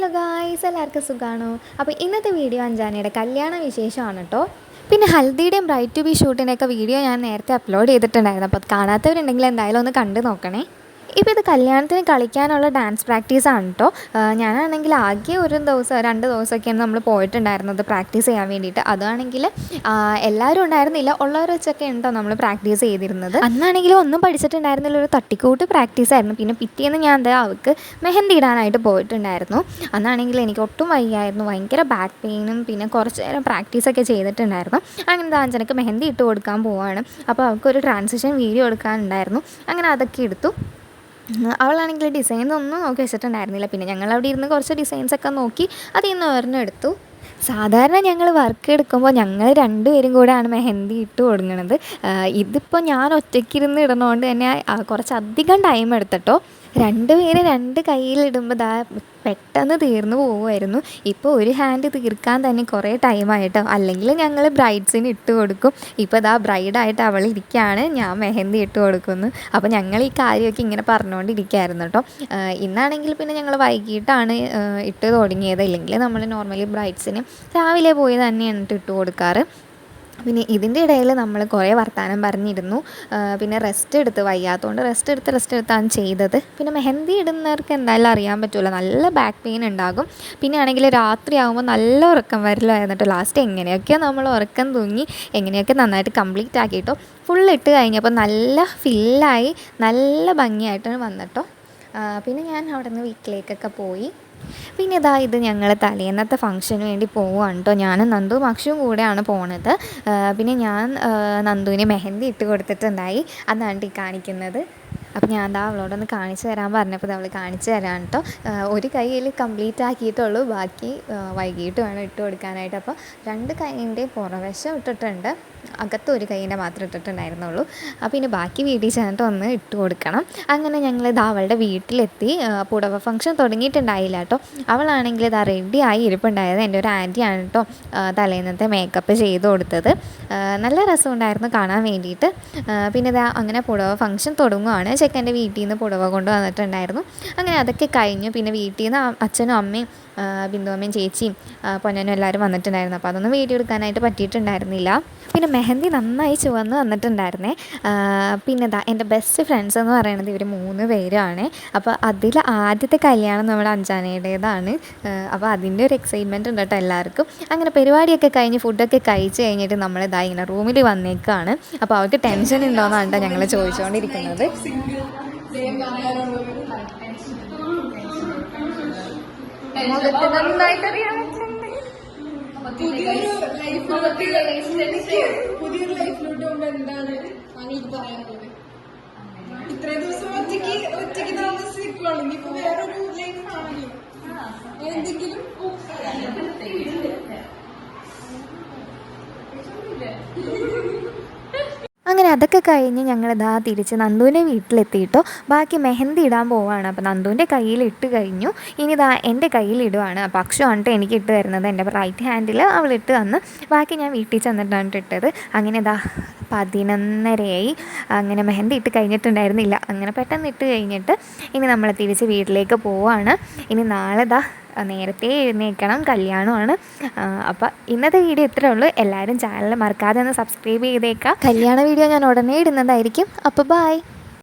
Hello guys എല്ലാവർക്കും സുഖമാണോ അപ്പോൾ ഇന്നത്തെ വീഡിയോ അഞ്ചാനയുടെ കല്യാണ വിശേഷമാണ് കേട്ടോ പിന്നെ ഹൽദിയുടെയും ബ്രൈറ്റ് ടു ബി ഷൂട്ടിന്റെയൊക്കെ വീഡിയോ ഞാൻ നേരത്തെ അപ്ലോഡ് ചെയ്തിട്ടുണ്ടായിരുന്നു. അപ്പോൾ കാണാത്തവരുണ്ടെങ്കിൽ എന്തായാലും ഒന്ന് കണ്ടു നോക്കണേ. ഇപ്പോൾ ഇത് കല്യാണത്തിന് കളിക്കാനുള്ള ഡാൻസ് പ്രാക്ടീസാണ് കേട്ടോ ഞാനാണെങ്കിൽ ആകെ ഒരു ദിവസം രണ്ട് ദിവസമൊക്കെയാണ് നമ്മൾ പോയിട്ടുണ്ടായിരുന്നത് പ്രാക്ടീസ് ചെയ്യാൻ വേണ്ടിയിട്ട്. അതാണെങ്കിൽ എല്ലാവരും ഉണ്ടായിരുന്നില്ല. ഉള്ളവർ വെച്ചൊക്കെ ഉണ്ടോ നമ്മൾ പ്രാക്ടീസ് ചെയ്തിരുന്നത്? അന്നാണെങ്കിലും ഒന്നും പഠിച്ചിട്ടുണ്ടായിരുന്നില്ല. ഒരു തട്ടിക്കൂട്ട് പ്രാക്ടീസ് ആയിരുന്നു. പിന്നെ പിറ്റേന്ന് ഞാൻ എന്താ അവൾക്ക് മെഹന്തി ഇടാനായിട്ട് പോയിട്ടുണ്ടായിരുന്നു. അന്നാണെങ്കിൽ എനിക്ക് ഒട്ടും വയ്യായിരുന്നു. ഭയങ്കര ബാക്ക് പെയിനും പിന്നെ കുറച്ച് നേരം പ്രാക്ടീസൊക്കെ ചെയ്തിട്ടുണ്ടായിരുന്നു. അങ്ങനെ ദാഞ്ചനക്ക് മെഹന്തി ഇട്ട് കൊടുക്കാൻ പോവാണ്. അപ്പോൾ അവൾക്ക് ഒരു ട്രാൻസിഷൻ വീഡിയോ എടുക്കാനുണ്ടായിരുന്നു. അങ്ങനെ അതൊക്കെ എടുത്തു. അവളാണെങ്കിൽ ഡിസൈൻ ഒന്നും നോക്കി വെച്ചിട്ടുണ്ടായിരുന്നില്ല. പിന്നെ ഞങ്ങൾ അവിടെ ഇരുന്ന് കുറച്ച് ഡിസൈൻസ് ഒക്കെ നോക്കി അതിൽ നിന്ന് ഒരെണ്ണം എടുത്തു. സാധാരണ ഞങ്ങൾ വർക്ക് എടുക്കുമ്പോൾ ഞങ്ങൾ രണ്ടുപേരും കൂടെയാണ് മെഹന്തി ഇട്ട് കൊടുക്കുന്നത് ഇതിപ്പോൾ ഞാൻ ഒറ്റയ്ക്കിരുന്ന് ഇടുന്നതുകൊണ്ട് തന്നെ കുറച്ചധികം ടൈം എടുത്തിട്ടോ രണ്ടുപേര് രണ്ട് കയ്യിലിടുമ്പോൾ ദാ പെട്ടെന്ന് തീർന്നു പോകുമായിരുന്നു ഇപ്പോൾ ഒരു ഹാൻഡ് തീർക്കാൻ തന്നെ കുറേ ടൈമായിട്ടോ അല്ലെങ്കിൽ ഞങ്ങൾ ബ്രൈഡ്സിന് ഇട്ട് കൊടുക്കും. ഇപ്പോൾ ദാ ബ്രൈഡായിട്ട് അവൾ ഇരിക്കുകയാണ് ഞാൻ മെഹന്തി ഇട്ട് കൊടുക്കുന്നു. അപ്പോൾ ഞങ്ങൾ ഈ കാര്യമൊക്കെ ഇങ്ങനെ പറഞ്ഞുകൊണ്ടിരിക്കുകയായിരുന്നു കേട്ടോ ഇന്നാണെങ്കിൽ പിന്നെ ഞങ്ങൾ വൈകിട്ടാണ് ഇട്ട് തുടങ്ങിയത്. ഇല്ലെങ്കിൽ നമ്മൾ നോർമലി ബ്രൈഡ്സിന് രാവിലെ പോയി തന്നെയാണ് ഇട്ട് കൊടുക്കാറ്. പിന്നെ ഇതിന്റെ ഇടയിൽ നമ്മൾ കുറേ വർത്തമാനം പറഞ്ഞിരുന്നു. പിന്നെ റെസ്റ്റ് എടുത്ത് വയ്യാത്തതുകൊണ്ട് റെസ്റ്റ് എടുത്ത് റെസ്റ്റ് എടുത്താണ് ചെയ്തത്. പിന്നെ മെഹന്തി ഇടുന്നവർക്ക് എന്തായാലും അറിയാൻ പറ്റുമല്ലോ നല്ല ബാക്ക് പെയിൻ ഉണ്ടാകും. പിന്നെ ആണെങ്കിൽ രാത്രി ആകുമ്പോൾ നല്ല ഉറക്കം വരലായിരുന്നിട്ട് ലാസ്റ്റ് എങ്ങനെയൊക്കെ നമ്മൾ ഉറക്കം തൂങ്ങി എങ്ങനെയൊക്കെ നന്നായിട്ട് കംപ്ലീറ്റ് ആക്കിയിട്ടോ. ഫുൾ ഇട്ട് കഴിഞ്ഞപ്പോൾ നല്ല ഫില്ലായി നല്ല ഭംഗിയായിട്ടാണ് വന്നിട്ടോ. പിന്നെ ഞാൻ അവിടെ നിന്ന് വീട്ടിലേക്കൊക്കെ പോയി. പിന്നെ ഇതാ ഇത് ഞങ്ങൾ തലേന്നത്തെ ഫംഗ്ഷന് വേണ്ടി പോവുകയാണ് കേട്ടോ ഞാനും നന്ദു അക്ഷുവും കൂടെയാണ് പോണത്. പിന്നെ ഞാൻ നന്ദുവിന് മെഹന്തി ഇട്ട് കൊടുത്തിട്ടുണ്ടായി. അതാണ് കാണിക്കുന്നത്. അപ്പോൾ ഞാൻ എന്താ അവളോടൊന്ന് കാണിച്ചു തരാൻ പറഞ്ഞപ്പോൾ അവൾ കാണിച്ചു തരാൻ കേട്ടോ ഒരു കൈയിൽ കംപ്ലീറ്റ് ആക്കിയിട്ടുള്ളൂ ബാക്കി വൈകിട്ട് വേണം ഇട്ട് കൊടുക്കാനായിട്ട്. അപ്പോൾ രണ്ട് കൈയിന്റെ പുറവശം ഇട്ടിട്ടുണ്ട്. അകത്ത് ഒരു കൈയിന്റെ മാത്രം ഇട്ടിട്ടുണ്ടായിരുന്നുള്ളൂ. അപ്പോൾ ഇനി ബാക്കി വീട്ടിൽ ചെന്നിട്ട് ഒന്ന് ഇട്ട് കൊടുക്കണം. അങ്ങനെ ഞങ്ങൾ ഇത് അവളുടെ വീട്ടിലെത്തി. പുടവ ഫംഗ്ഷൻ തുടങ്ങിയിട്ടുണ്ടായില്ല കേട്ടോ അവളാണെങ്കിൽ ഇതാ റെഡി ആയി ഇരിപ്പുണ്ടായത് എന്റെ ഒരു ആന്റിയാണ് കേട്ടോ തലേന്നത്തെ മേക്കപ്പ് ചെയ്ത് കൊടുത്തത്. നല്ല രസമുണ്ടായിരുന്നു കാണാൻ വേണ്ടിയിട്ട്. പിന്നെ ഇതാ അങ്ങനെ പുടവ ഫംഗ്ഷൻ തുടങ്ങുകയാണ് ചെക്കന്റെ വീട്ടിൽ നിന്ന് പുടവ കൊണ്ട് വന്നിട്ടുണ്ടായിരുന്നു അങ്ങനെ അതൊക്കെ കഴിഞ്ഞു. പിന്നെ വീട്ടിൽ നിന്ന് അച്ഛനും അമ്മയും ബിന്ദു അമ്മയും ചേച്ചിയും പൊന്നനും എല്ലാവരും വന്നിട്ടുണ്ടായിരുന്നു. അപ്പോൾ അതൊന്നും വീഡിയോ എടുക്കാനായിട്ട് പറ്റിയിട്ടുണ്ടായിരുന്നില്ല. പിന്നെ മെഹന്തി നന്നായി ചുവന്ന് വന്നിട്ടുണ്ടായിരുന്നേ. പിന്നെ ഇതാ എന്റെ ബെസ്റ്റ് ഫ്രണ്ട്സ് എന്ന് പറയുന്നത് ഇവർ മൂന്ന് പേരാണ്. അപ്പോൾ അതിൽ ആദ്യത്തെ കല്യാണം നമ്മുടെ അഞ്ചാനയുടേതാണ്. അപ്പോൾ അതിന്റെ ഒരു എക്സൈറ്റ്മെന്റ് ഉണ്ട് കേട്ടോ എല്ലാവർക്കും. അങ്ങനെ പരിപാടിയൊക്കെ കഴിഞ്ഞ് ഫുഡൊക്കെ കഴിച്ച് കഴിഞ്ഞിട്ട് നമ്മൾ ഇതാ ഇങ്ങനെ റൂമിൽ വന്നേക്കാണ്. അപ്പോൾ അവർക്ക് ടെൻഷൻ ഉണ്ടോയെന്നാണ് കേട്ടോ ഞങ്ങൾ ചോദിച്ചുകൊണ്ടിരിക്കുന്നത് നന്നായിട്ടറിയാൻ പുതിയൊരു ലൈഫിലോട്ട് പോകുമ്പോ എന്താണ് എനിക്ക് പറയാനുള്ളത്? ഇത്രയും ദിവസം ഒറ്റയ്ക്ക് ഒറ്റയ്ക്ക് താമസിക്കുവാണ്? ഇനിയിപ്പോ വേറൊരു ലൈഫ് ആണല്ലോ. എന്തെങ്കിലും അതൊക്കെ കഴിഞ്ഞ് ഞങ്ങൾ ഇതാ തിരിച്ച് നന്ദുവിന്റെ വീട്ടിലെത്തിയിട്ടോ. ബാക്കി മെഹന്തി ഇടാൻ പോവാണ്. അപ്പോൾ നന്ദുവിന്റെ കയ്യിൽ ഇട്ട് കഴിഞ്ഞു. ഇനി ഇതാ എന്റെ കയ്യിൽ ഇടുവാണ്. അപ്പോൾ അക്ഷു ആണ് എനിക്ക് ഇട്ട് തരുന്നത്. എന്റെ റൈറ്റ് ഹാൻഡിൽ അവൾ ഇട്ട് തന്ന്. ബാക്കി ഞാൻ വീട്ടിൽ ചെന്നിട്ടാണ് ഇട്ടത്. അങ്ങനെ ഇതാ പതിനൊന്നരയായി. അങ്ങനെ മെഹന്തി ഇട്ട് കഴിഞ്ഞിട്ടുണ്ടായിരുന്നില്ല. അങ്ങനെ പെട്ടെന്ന് ഇട്ട് കഴിഞ്ഞിട്ട് ഇനി നമ്മൾ തിരിച്ച് വീട്ടിലേക്ക് പോവാണ്. ഇനി നാളെ ഇതാ നേരത്തെ എഴുന്നേൽക്കണം കല്യാണമാണ്. അപ്പോൾ ഇന്നത്തെ വീഡിയോ ഇത്രേ ഉള്ളൂ. എല്ലാവരും ചാനൽ മറക്കാതെ ഒന്ന് സബ്സ്ക്രൈബ് ചെയ്തേക്കാം. കല്യാണ വീഡിയോ ഞാൻ ഉടനെ ഇടുന്നതായിരിക്കും. അപ്പോൾ ബായ്